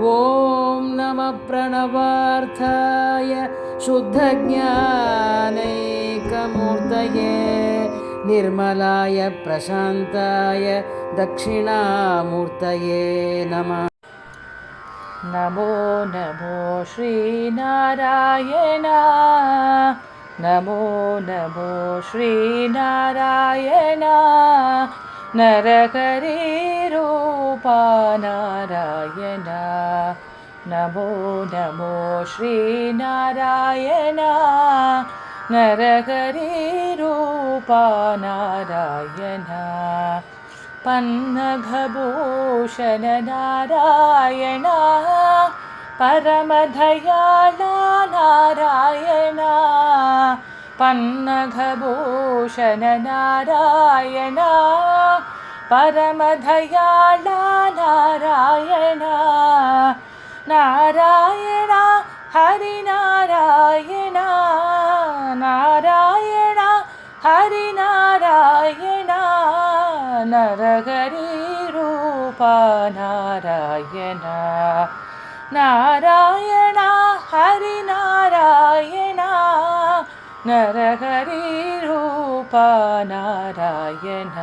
ॐ नमः प्रणवार्थाय शुद्धज्ञानैकमूर्तये निर्मलाय प्रशान्ताय दक्षिणामूर्तये नमः। नमो नमो श्रीनारायण। नमो नमो श्रीनारायण നരഹരേ രൂപാനാരായണ നമോ നമോ ശ്രീനാരായണ നരഹരേ രൂപാനാരായണ പന്നഘഭൂഷണ നാരായണ പരമധയാള നാരായണ പന്നഘഭൂഷണനാരായണ പരമധയാള നാരായണ. നാരായണ ഹരിനാരായണ. നാരായണ ഹരിനാരായണ. നരഹരീരൂപ നാരായണ നാരായണ ഹരിനാരായണ. नरहरिरूपा नारायण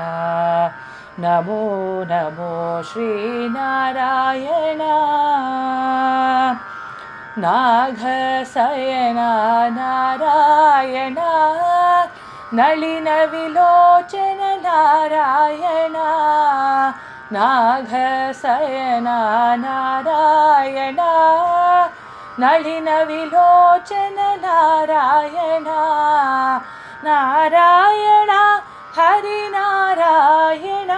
नमो नमो श्रीनारायण नागशयना नारायण नलिनविलोचन नारायण नागशयना नारायण നളിന വിലോചന നാരായണ നാരായണ ഹരിനാരായണ.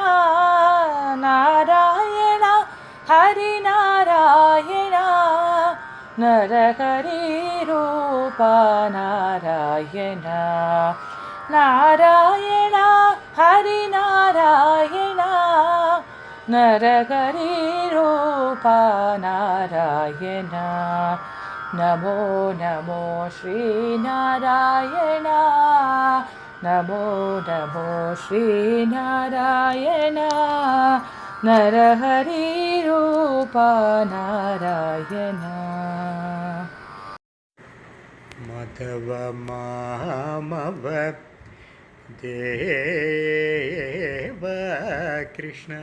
നാരായണ ഹരിനാരായണ. നരഹരിരൂപ നാരായണ നാരായണ ഹരിനാരായണ. നരഹരീരൂപ നാരായണ നമോ നമോ ശ്രീനാരായണ നമോ നമോ ശ്രീനാരായണ നരഹരീരൂപ നാരായണ മധവ മാമവ देव कृष्ण।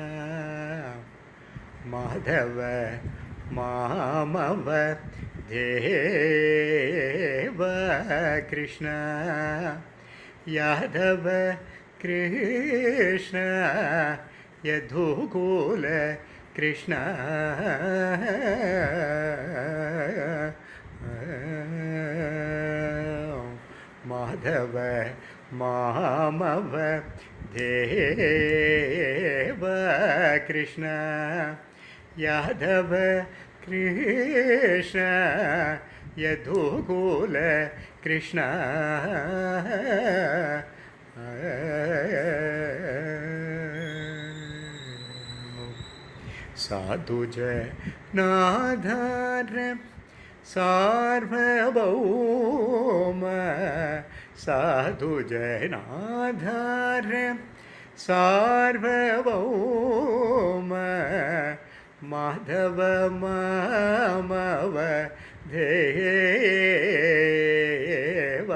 माधव मामव देव कृष्ण। यादव कृष्ण। यधुकूल कृष्ण। माधव மாமவ देव कृष्ण यादव कृष्ण यदुकुल कृष्ण। साधु जय नाधार सार्वभौम साधुजनाधार सार्वभौम माधव मामव देव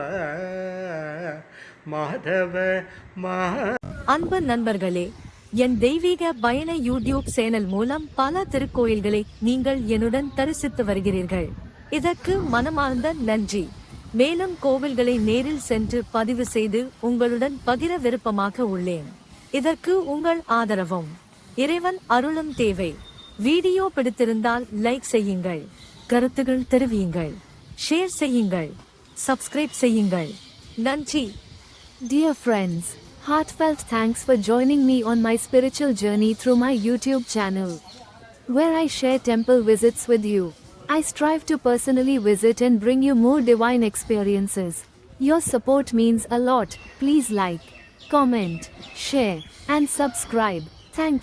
माधव मा அன்பு நண்பர்களே என் தெய்வீக பயண யூடியூப் சேனல் மூலம் பல திருக்கோயில்களை நீங்கள் என்னுடன் தரிசித்து வருகிறீர்கள் இதற்கு மனமார்ந்த நன்றி மேலும் கோவில்களை நேரில் சென்று பதிவு செய்து உங்களுடன் பகிர விருப்பமாக உள்ளேன். இதற்கு உங்கள் ஆதரவும். இறைவன் அருளும் தேவை. வீடியோ பிடித்திருந்தால் லைக் செய்யுங்கள். கருத்துகள் தெரிவியுங்கள். ஷேர் செய்யுங்கள். சப்ஸ்கிரைப் செய்யுங்கள். நன்றி. Dear friends, heartfelt thanks for joining me on my spiritual journey through my YouTube channel, where I share temple visits with you. I strive to personally visit and bring you more divine experiences. Your support means a lot. Please like, comment, share, and subscribe. Thank you.